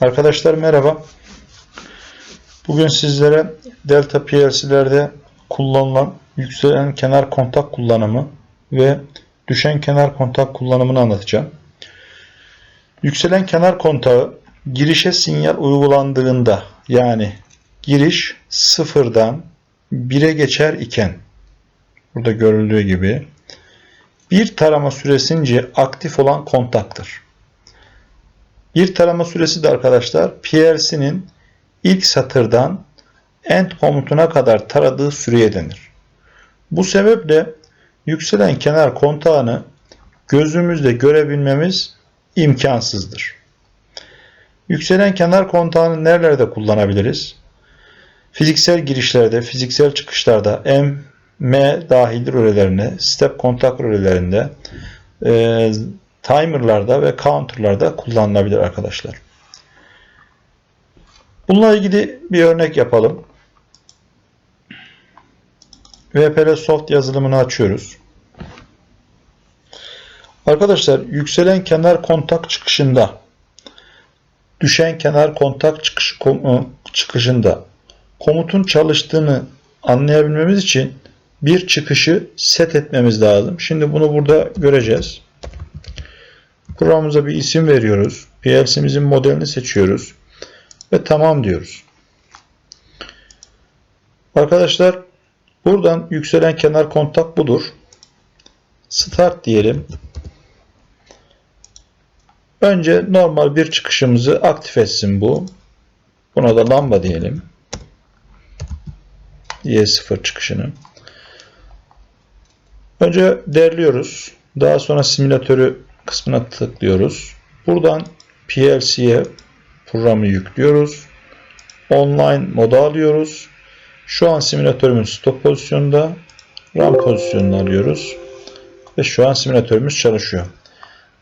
Arkadaşlar merhaba. Bugün sizlere Delta PLC'lerde kullanılan yükselen kenar kontak kullanımı ve düşen kenar kontak kullanımını anlatacağım. Yükselen kenar kontağı girişe sinyal uygulandığında yani giriş sıfırdan 1'e geçer iken burada görüldüğü gibi bir tarama süresince aktif olan kontaktır. Bir tarama süresi de arkadaşlar PLC'nin ilk satırdan end komutuna kadar taradığı süreye denir. Bu sebeple yükselen kenar kontağını gözümüzle görebilmemiz imkansızdır. Yükselen kenar kontağını nerelerde kullanabiliriz? Fiziksel girişlerde, fiziksel çıkışlarda, M, M dahil rölelerine, step kontak rölelerinde, e, timerlarda ve counterlarda kullanılabilir arkadaşlar. Bununla ilgili bir örnek yapalım. VPL Soft yazılımını açıyoruz. Arkadaşlar yükselen kenar kontak çıkışında düşen kenar kontak çıkış, çıkışında komutun çalıştığını anlayabilmemiz için bir çıkışı set etmemiz lazım. Şimdi bunu burada göreceğiz. Programımıza bir isim veriyoruz. PLC'mizin modelini seçiyoruz. Ve tamam diyoruz. Arkadaşlar buradan yükselen kenar kontak budur. Start diyelim. Önce normal bir çıkışımızı aktif etsin bu. Buna da lamba diyelim. Y0 çıkışını. Önce derliyoruz. Daha sonra simülatörü kısmına tıklıyoruz. Buradan PLC'ye programı yüklüyoruz. Online moda alıyoruz. Şu an simülatörümüz stop pozisyonda. RAM pozisyonunu alıyoruz. Ve şu an simülatörümüz çalışıyor.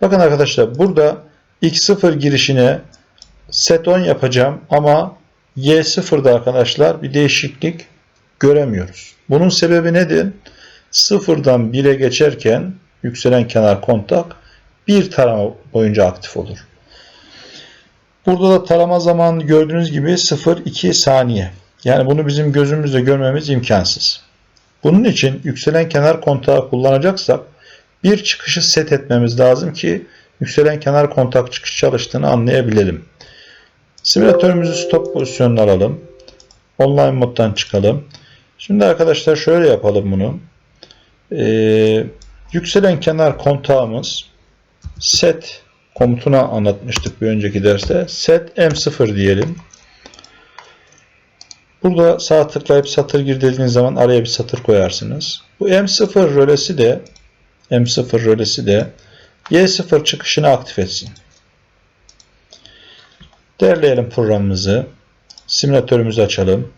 Bakın arkadaşlar burada X0 girişine set 10 yapacağım ama Y0'da arkadaşlar bir değişiklik göremiyoruz. Bunun sebebi nedir? Sıfırdan 1'e geçerken yükselen kenar kontak bir tarama boyunca aktif olur. Burada da tarama zamanı gördüğünüz gibi 0-2 saniye. Yani bunu bizim gözümüzle görmemiz imkansız. Bunun için yükselen kenar kontağı kullanacaksak bir çıkışı set etmemiz lazım ki yükselen kenar kontak çıkış çalıştığını anlayabilelim. Simülatörümüzü stop pozisyonuna alalım. Online moddan çıkalım. Şimdi arkadaşlar şöyle yapalım bunu. Ee, yükselen kenar kontağımız set komutuna anlatmıştık bir önceki derste. Set M0 diyelim. Burada sağ tıklayıp satır gir dediğiniz zaman araya bir satır koyarsınız. Bu M0 rölesi de M0 rölesi de Y0 çıkışını aktif etsin. Derleyelim programımızı. Simülatörümüzü açalım.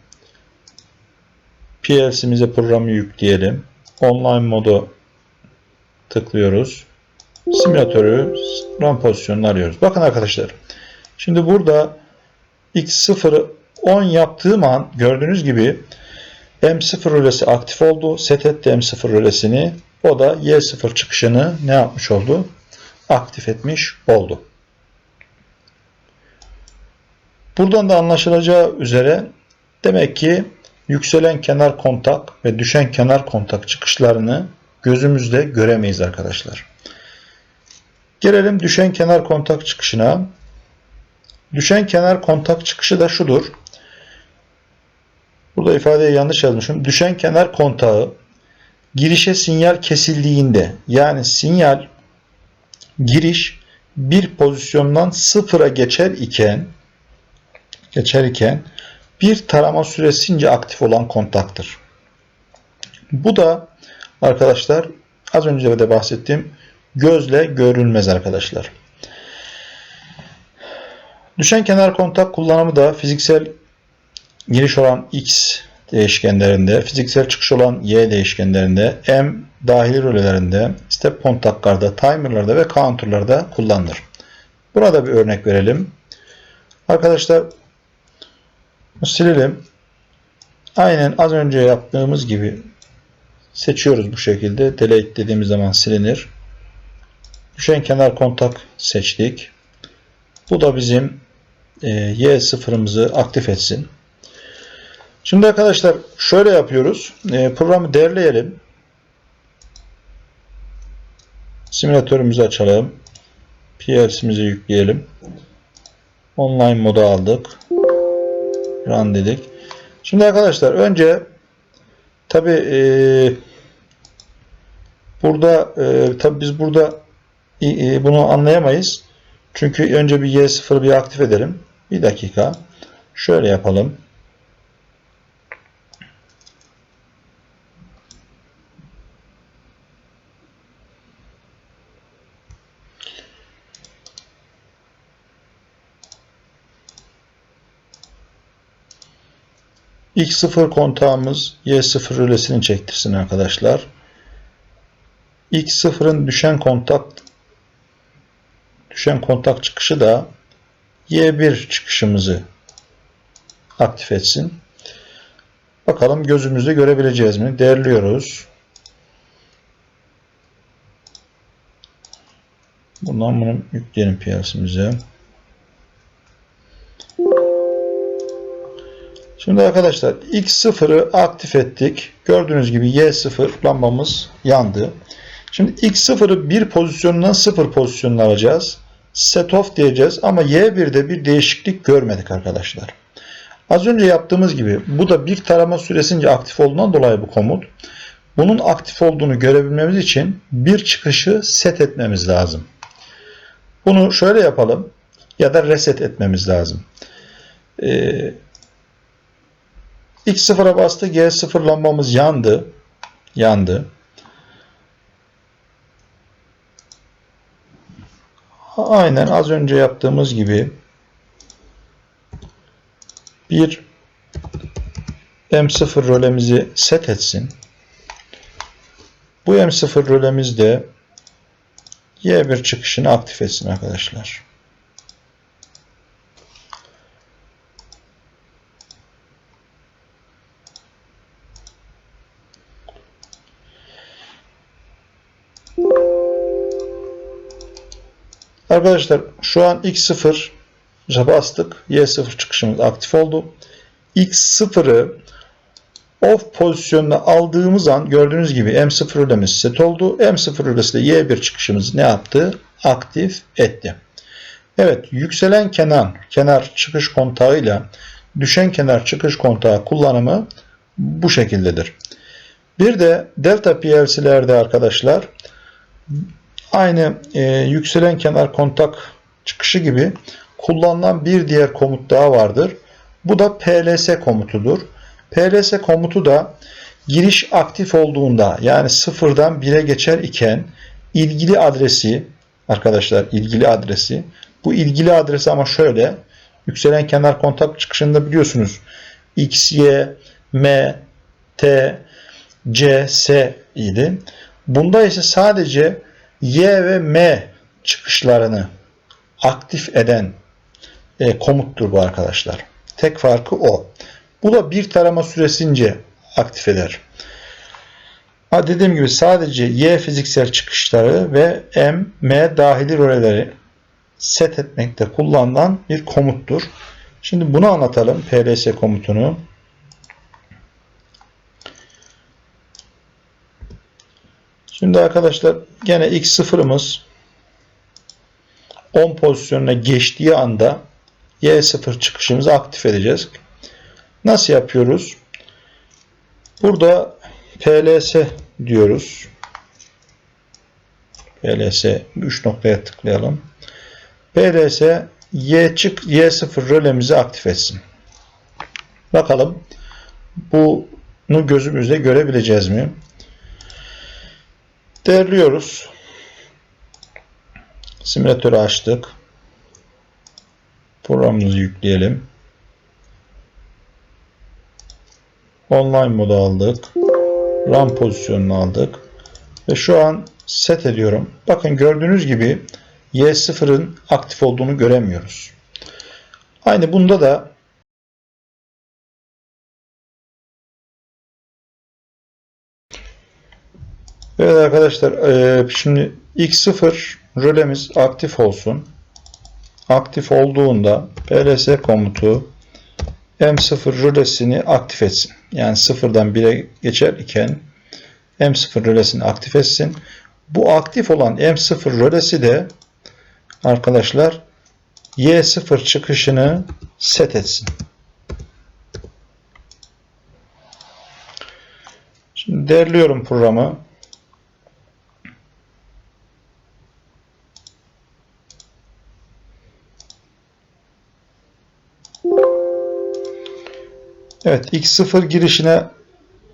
PLC'mize programı yükleyelim. Online modu tıklıyoruz. Simülatörü RAM pozisyonunu arıyoruz. Bakın arkadaşlar. Şimdi burada X0'ı 10 yaptığım an gördüğünüz gibi M0 rölesi aktif oldu. Set etti M0 rölesini. O da Y0 çıkışını ne yapmış oldu? Aktif etmiş oldu. Buradan da anlaşılacağı üzere demek ki yükselen kenar kontak ve düşen kenar kontak çıkışlarını gözümüzle göremeyiz arkadaşlar. Gelelim düşen kenar kontak çıkışına. Düşen kenar kontak çıkışı da şudur. Burada ifadeyi yanlış yazmışım. Düşen kenar kontağı girişe sinyal kesildiğinde yani sinyal giriş bir pozisyondan sıfıra geçer iken geçer iken bir tarama süresince aktif olan kontaktır. Bu da arkadaşlar az önce de bahsettiğim gözle görülmez arkadaşlar. Düşen kenar kontak kullanımı da fiziksel giriş olan X değişkenlerinde, fiziksel çıkış olan Y değişkenlerinde, M dahili rölelerinde, step kontaklarda, timerlarda ve counterlarda kullanılır. Burada bir örnek verelim. Arkadaşlar silelim. Aynen az önce yaptığımız gibi seçiyoruz bu şekilde. Delete dediğimiz zaman silinir. Düşen kenar kontak seçtik. Bu da bizim e, Y0'ımızı aktif etsin. Şimdi arkadaşlar şöyle yapıyoruz. E, programı derleyelim. Simülatörümüzü açalım. PLC'mizi yükleyelim. Online moda aldık. Run dedik. Şimdi arkadaşlar önce tabi e, burada e, tabi biz burada bunu anlayamayız. Çünkü önce bir Y0'ı bir aktif edelim. Bir dakika. Şöyle yapalım. X0 kontağımız Y0 rölesini çektirsin arkadaşlar. X0'ın düşen kontak düşen kontak çıkışı da Y1 çıkışımızı aktif etsin. Bakalım gözümüzde görebileceğiz mi? Değerliyoruz. Bundan bunu yükleyelim piyasımıza. Şimdi arkadaşlar X0'ı aktif ettik. Gördüğünüz gibi Y0 lambamız yandı. Şimdi X0'ı 1 pozisyonundan 0 pozisyonuna alacağız. Set off diyeceğiz ama Y1'de bir değişiklik görmedik arkadaşlar. Az önce yaptığımız gibi bu da bir tarama süresince aktif olduğundan dolayı bu komut. Bunun aktif olduğunu görebilmemiz için bir çıkışı set etmemiz lazım. Bunu şöyle yapalım ya da reset etmemiz lazım. Ee, X0'a bastı. G0 lambamız yandı. Yandı. Aynen az önce yaptığımız gibi bir M0 rölemizi set etsin. Bu M0 rölemiz de Y1 çıkışını aktif etsin arkadaşlar. Arkadaşlar şu an X0 bastık. Y0 çıkışımız aktif oldu. X0'ı off pozisyonuna aldığımız an gördüğünüz gibi M0 rölemiz set oldu. M0 rölesi de Y1 çıkışımız ne yaptı? Aktif etti. Evet yükselen kenar, kenar çıkış kontağıyla düşen kenar çıkış kontağı kullanımı bu şekildedir. Bir de Delta PLC'lerde arkadaşlar aynı e, yükselen kenar kontak çıkışı gibi kullanılan bir diğer komut daha vardır. Bu da PLS komutudur. PLS komutu da giriş aktif olduğunda yani sıfırdan 1'e geçer iken ilgili adresi arkadaşlar ilgili adresi bu ilgili adresi ama şöyle yükselen kenar kontak çıkışında biliyorsunuz X, Y, M, T, C, S idi. Bunda ise sadece Y ve M çıkışlarını aktif eden e, komuttur bu arkadaşlar. Tek farkı o. Bu da bir tarama süresince aktif eder. Ha dediğim gibi sadece Y fiziksel çıkışları ve M, M dahili röleleri set etmekte kullanılan bir komuttur. Şimdi bunu anlatalım. PLS komutunu. Şimdi arkadaşlar gene X0'ımız 10 pozisyonuna geçtiği anda Y0 çıkışımızı aktif edeceğiz. Nasıl yapıyoruz? Burada PLS diyoruz. PLS 3 noktaya tıklayalım. PLS Y çık Y0 rölemizi aktif etsin. Bakalım bunu gözümüzde görebileceğiz mi? Değerliyoruz. Simülatörü açtık. Programımızı yükleyelim. Online moda aldık. RAM pozisyonunu aldık. Ve şu an set ediyorum. Bakın gördüğünüz gibi Y0'ın aktif olduğunu göremiyoruz. Aynı bunda da Evet arkadaşlar şimdi X0 rölemiz aktif olsun. aktif olduğunda PLS komutu M0 rölesini aktif etsin. Yani sıfırdan 1'e geçer iken M0 rölesini aktif etsin. Bu aktif olan M0 rölesi de arkadaşlar Y0 çıkışını set etsin. Şimdi derliyorum programı. Evet X0 girişine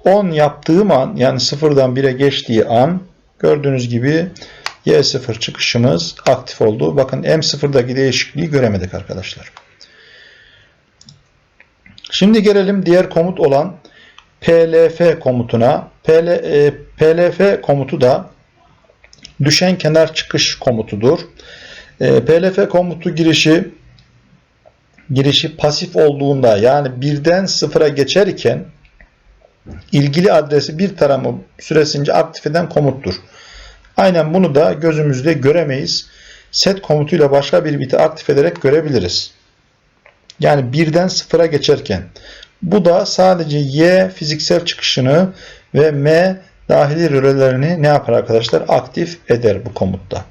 10 yaptığım an yani sıfırdan 1'e geçtiği an gördüğünüz gibi Y0 çıkışımız aktif oldu. Bakın M0'daki değişikliği göremedik arkadaşlar. Şimdi gelelim diğer komut olan plf komutuna. PL, e, plf komutu da düşen kenar çıkış komutudur. E, plf komutu girişi girişi pasif olduğunda yani birden sıfıra geçerken ilgili adresi bir tarama süresince aktif eden komuttur. Aynen bunu da gözümüzde göremeyiz. Set komutuyla başka bir biti aktif ederek görebiliriz. Yani birden sıfıra geçerken. Bu da sadece Y fiziksel çıkışını ve M dahili rölelerini ne yapar arkadaşlar? Aktif eder bu komutta.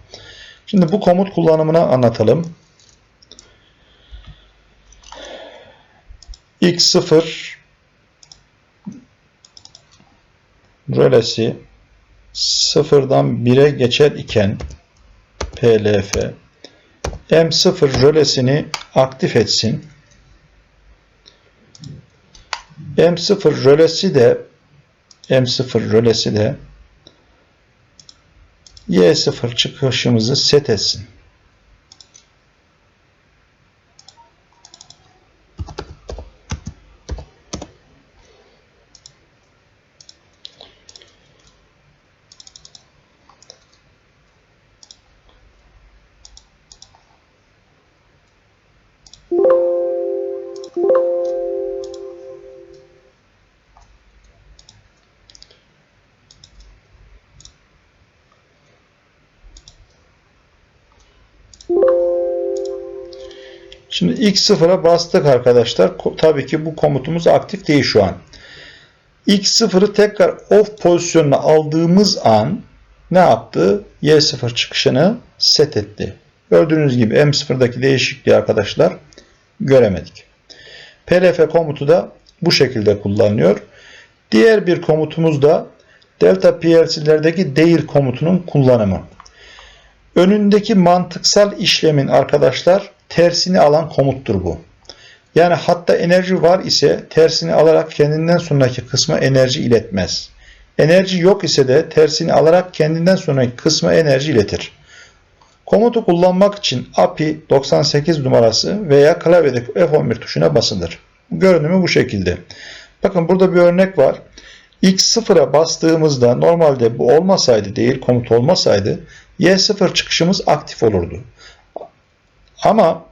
Şimdi bu komut kullanımını anlatalım. X0 rölesi sıfırdan 1'e geçer iken PLF M0 rölesini aktif etsin. M0 rölesi de M0 rölesi de Y0 çıkışımızı set etsin. Şimdi X0'a bastık arkadaşlar. Tabii ki bu komutumuz aktif değil şu an. X0'ı tekrar off pozisyonuna aldığımız an ne yaptı? Y0 çıkışını set etti. Gördüğünüz gibi M0'daki değişikliği arkadaşlar göremedik. PLF komutu da bu şekilde kullanılıyor. Diğer bir komutumuz da Delta PLC'lerdeki değil komutunun kullanımı. Önündeki mantıksal işlemin arkadaşlar tersini alan komuttur bu. Yani hatta enerji var ise tersini alarak kendinden sonraki kısma enerji iletmez. Enerji yok ise de tersini alarak kendinden sonraki kısma enerji iletir. Komutu kullanmak için API 98 numarası veya klavyedeki F11 tuşuna basılır. Görünümü bu şekilde. Bakın burada bir örnek var. X0'a bastığımızda normalde bu olmasaydı değil komut olmasaydı Y0 çıkışımız aktif olurdu. Ama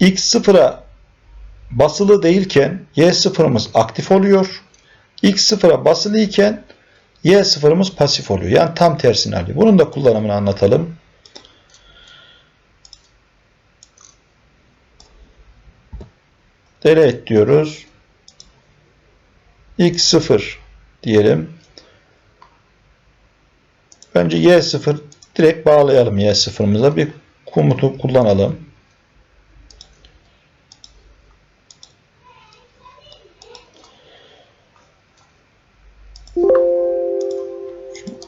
X0'a basılı değilken Y0'ımız aktif oluyor. X0'a basılı iken Y0'ımız pasif oluyor. Yani tam tersini alıyor. Bunun da kullanımını anlatalım. Delete diyoruz. X0 diyelim. Önce Y0 direkt bağlayalım Y0'ımıza. Bir komutu kullanalım.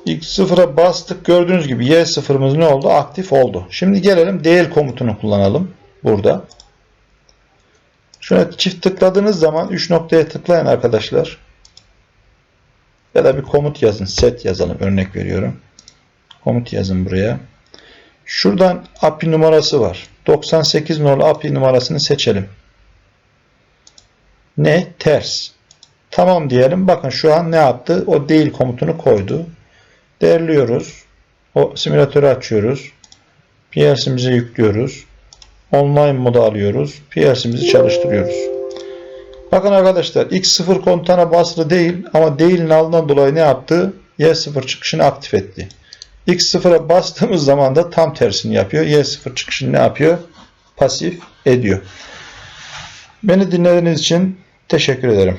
X0'a bastık. Gördüğünüz gibi Y0'ımız ne oldu? Aktif oldu. Şimdi gelelim değil komutunu kullanalım. Burada. Şuna çift tıkladığınız zaman 3 noktaya tıklayın arkadaşlar. Ya da bir komut yazın. Set yazalım. Örnek veriyorum. Komut yazın buraya. Şuradan API numarası var. 98 nolu API numarasını seçelim. Ne? Ters. Tamam diyelim. Bakın şu an ne yaptı? O değil komutunu koydu. Değerliyoruz. O simülatörü açıyoruz. PLC'mize yüklüyoruz. Online moda alıyoruz. PLC'mizi çalıştırıyoruz. Bakın arkadaşlar X0 komutana basılı değil ama değilin aldığından dolayı ne yaptı? Y0 çıkışını aktif etti. X0'a bastığımız zaman da tam tersini yapıyor. Y0 çıkışını ne yapıyor? Pasif ediyor. Beni dinlediğiniz için teşekkür ederim.